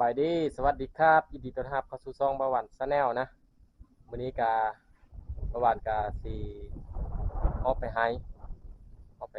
บายดีสวัสดีครับยินดีต้อนรับเข้าสู่ช่องประวันชาแนลนะวันนี้กาประวันกาสีออกไปไฮออกไป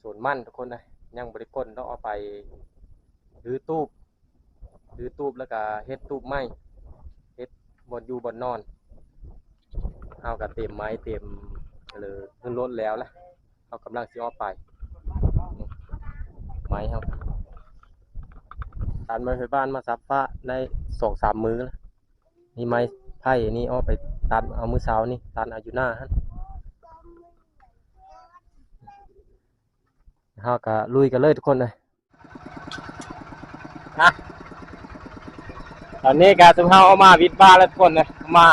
สวนมั่นทุกคนนะยังบริกรต้องเอาไปรื้อตูบรื้อตูบแล้วก็เฮ็ดตูบไม้เฮ็ดบนอยู่บนนอนเอากับเต็มไม้เต็มเลยขึ้นรถแล้วละเอากำลังสิออกไปไม้ครับ ตันไม้ไฟบ้านมาซับฟ้าได้สองสามมือแล้วนี่ไม้ไผ่นี่เอไปตัดเอามือเสานี่ตัดเอาอยู่หน้าฮะเฮาก็ลุยกันเลยทุกคนเลยนะตอนนี้การสุมเฮาเอามาวิดบ้านแล้วทุกคนเลยมา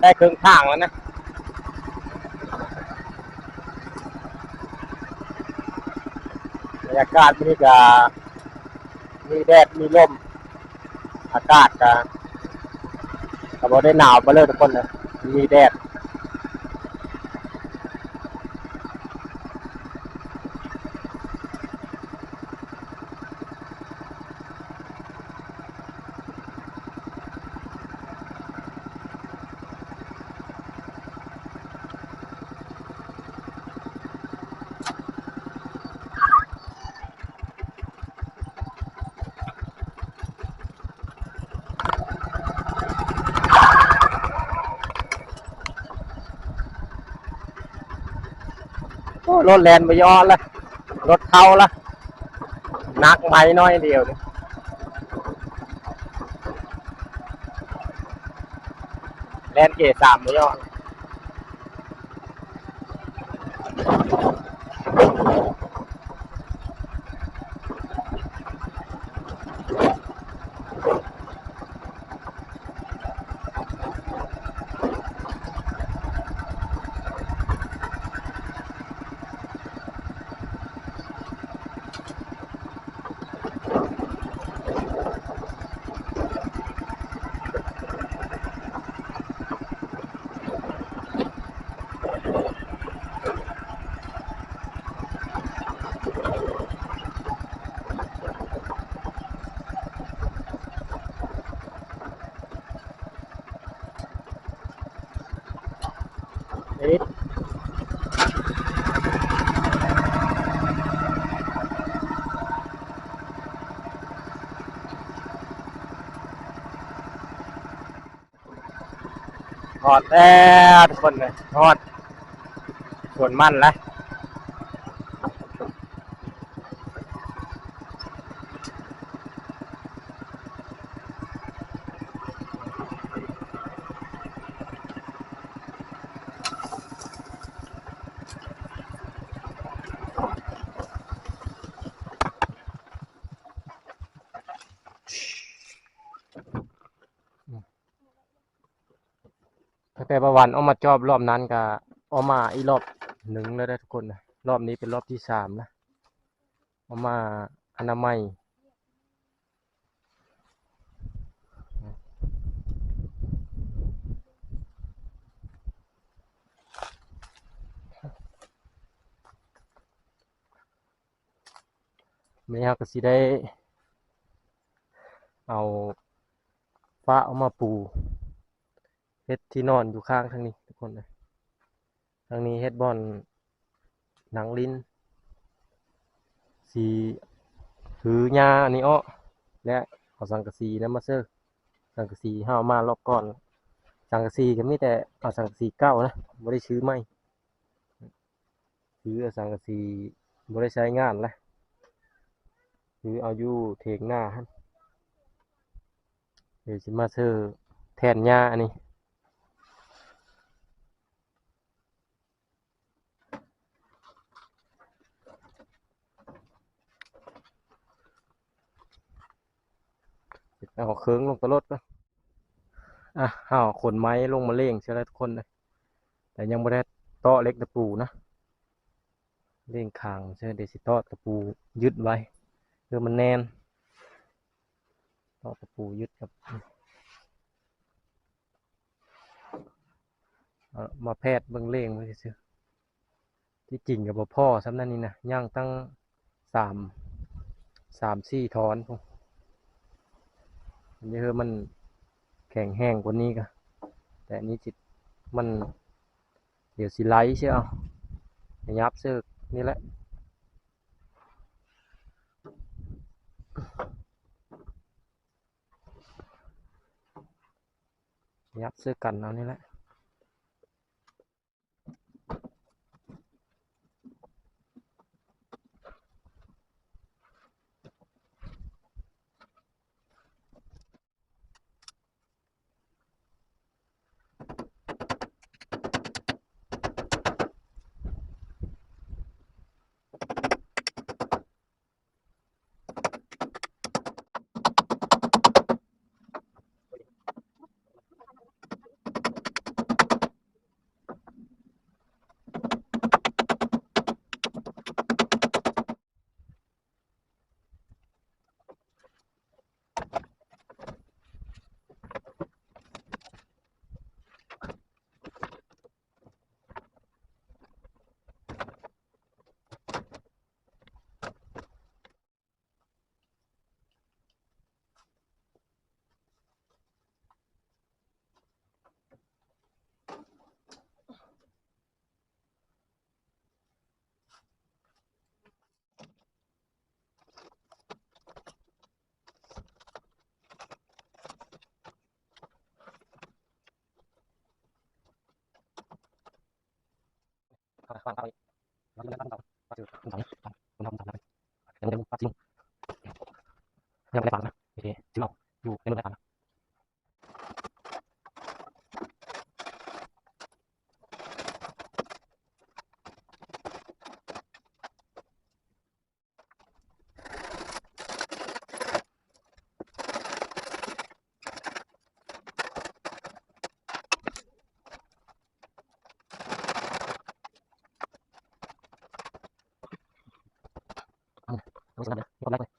ได้ครึ่งทางแล้วนะบรรยากาศนี่ก็ มีแดด มีลม อากาศก็ก็บ่ได้หนาวมาเลยทุกคนเลยมีแดด รถแลนไปย้อนละรถเท่าละนักไหมน้อยเดียวนี่แลนเกสามไปย้อน อดแล้ทุกคนเลยทอดส่วนมันละ ประวันเอามาจอบรอบนั้นก็เอามาอีรอบหนึ่งแล้วได้ทุกคนนะรอบนี้เป็นรอบที่สามนะเอามาอนามัยไม่เอาก็สิได้ เอาฟ้าเอามาปู เฮ็ดที่นอนอยู่ข้างทางนี้ทุกคนเลยทางนี้เฮ็ดบอนหนังลิ้นสีถือหญ้าอันนี้อ้อและเอาสังกะสีนั้นมาเซอร์สังกะสีห้าวมารอบก่อน สังกะสีก็มีแต่เอาสังกะสีเก่านะไม่ได้ซื้อใหม่ซื้อเอาสังกะสีไม่ได้ใช้งานละซื้อเอาอยู่เถียงหน้าฮั่นเดี๋ยวสิมาเซอร์แทนหญ้าอันนี้ เอาเครื่องลงตะลดก็อะเอาขนไม้ลงมาเล่งใช่ไหมทุกคนเลยแต่ยังไม่ได้เตาะเล็กตะปูนะเล่งคางใช่เดี๋ยวสิเตาะตะปูยึดไว้เพื่อมันแน่นเตาะตะปูยึดกับมาแพทย์เบื้องเล่งไว้ซื่อที่จริงกับพ่อซ้ำนั่นนี่นะย่างตั้งสามสามสี่ทอนพวก นี่คือมันแข็งแห้งกว่านี้ก็แต่นี้จิตมันเดี๋ยวสิไลท์เชียวยับเสือกนี่แหละยับเสื้อกันเอานี่แหละ ฟังฟังฟัง 然后什 suka anak.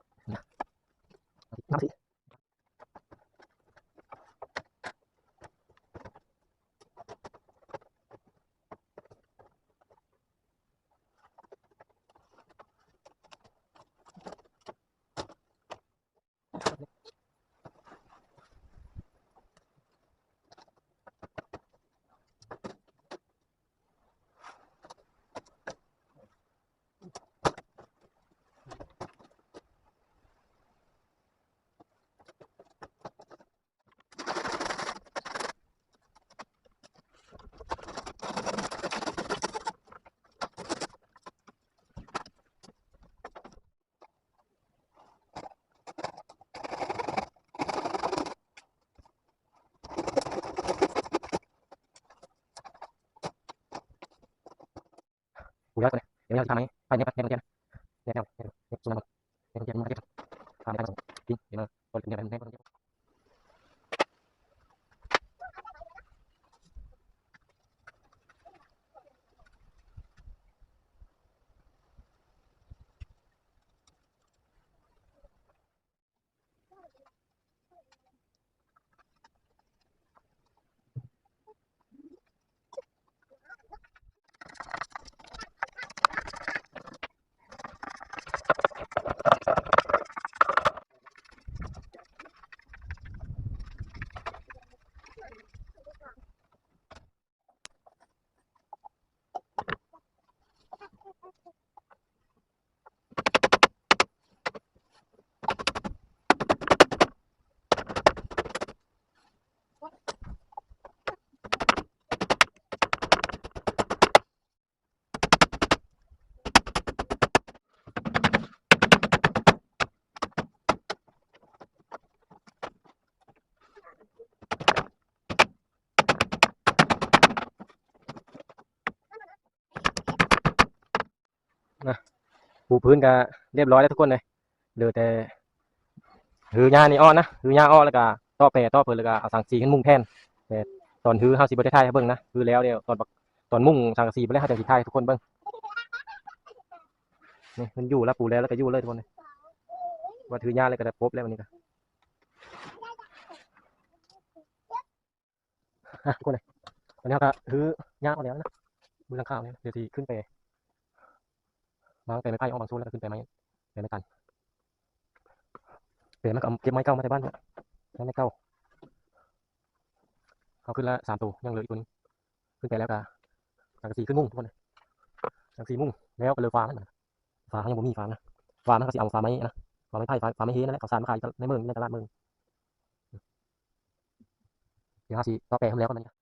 กูย้ายตัวเนี่ยเดี๋ยวเราทำไหมไปเนี่ยไปเนี่ยเนี่ยเนี่ยเนี่ยเนี่ยเนี่ยส่งมาเนี่ยเนี่ยมาเก็บทำได้มาส่งจริงเดี๋ยวมาคนเนี่ยเนี่ยเนี่ย ปูพื้นก็เรียบร้อยแล้วทุกคนเลยเหลือแต่หือหญ้านี่อ้อนะหือหญ้าอ้อแล้วก็ต่อแปรต่อเพิ่นแล้วก็เอาสังสีขึ้นมุงแทนแต่ตอนหือเฮาสิบ่ได้ถ่ายให้เบิ่งนะคือแล้วเดียวตอนตอนมุงสังกะสีบ่ได้เฮาจะสิถ่ายทุกคนเบิ่งนี่มันอยู่แล้วปูแล้วแล้วก็อยู่เลยทุกคนเลยว่าถือหญ้าเลยก็ได้ปบแล้ววันนี้ก็อะทุกคนเลยตอนนี้ก็หือหญ้าออกแล้วนะมือลังคาเนี่ยเดี๋ยวสิขึ้นไป วางไปไม่ไผ่ออกบางส่วนแล้วก็ขึ้นไปไม้ไปไม่ตันเปลี่ยนมันก็เอาเก็บไม้เก่ามาที่บ้านด้วยนั่นไม่เก้าเขาขึ้นละสามตัวยังเหลืออีกตัวนึงขึ้นไปแล้วก็สังกะสีขึ้นมุ่งทุกคนเลยสังกะสีมุ่งแล้วก็เลยฟ้ามันนฟ้าเขายังบ่มีฟ้านะฟ้ามันก็สิเอาฟ้าไม้นะฟ้าไม้ไผ่ฟ้าฟ้าไม้เฮนั่นแหละเขาสานมาขายในเมืองในตลาดเมืองเดี๋ยวเขาสิต่อแปลให้มันแล้วกันมัน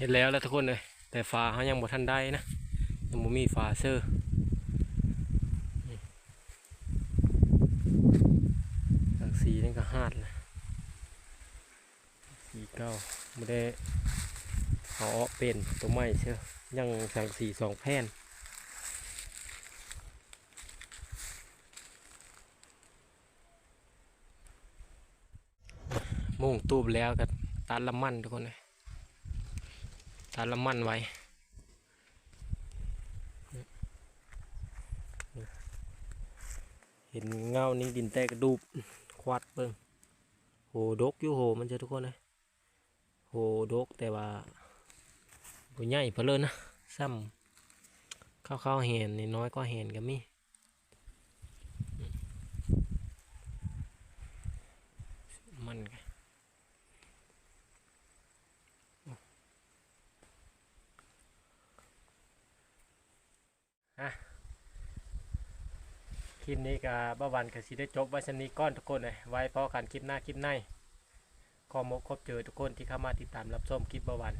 เห็นแล้วแล้วทุกคนเลยแต่ฟ้าเขายังบ่ทันได้นะยังบ่มีฟ้าเซอร์นี่สังสีนี่ก็หาดเลยสีเก้าไม่ได้เอาออกเป็นตัวใหม่เชื่อยังสังสีสองแผ่นมุ่งตูบแล้วก็ตัดละมันทุกคนเลย ตัดละมันไว้เห็นเงานิ่งดินแตกกระดูบควัดเบิ่งโหดกอยู่โหมันจะทุกคนเลยโหดกแต่ว่าบ่ใหญ่เพลยนนะซ้ำข้าวข้าๆเห็นน้อยก็เห็นก็มีมันก็ ค ลิปนี้กับบ้าวันกับสิได้จบไว้ชนี้ก้อนทุกคนเลยไว้พอกันคลิปหน้าคลิปในขอมกครบเจอทุกคนที่เข้ามาติดตามรับชมคลิปบ้าวัน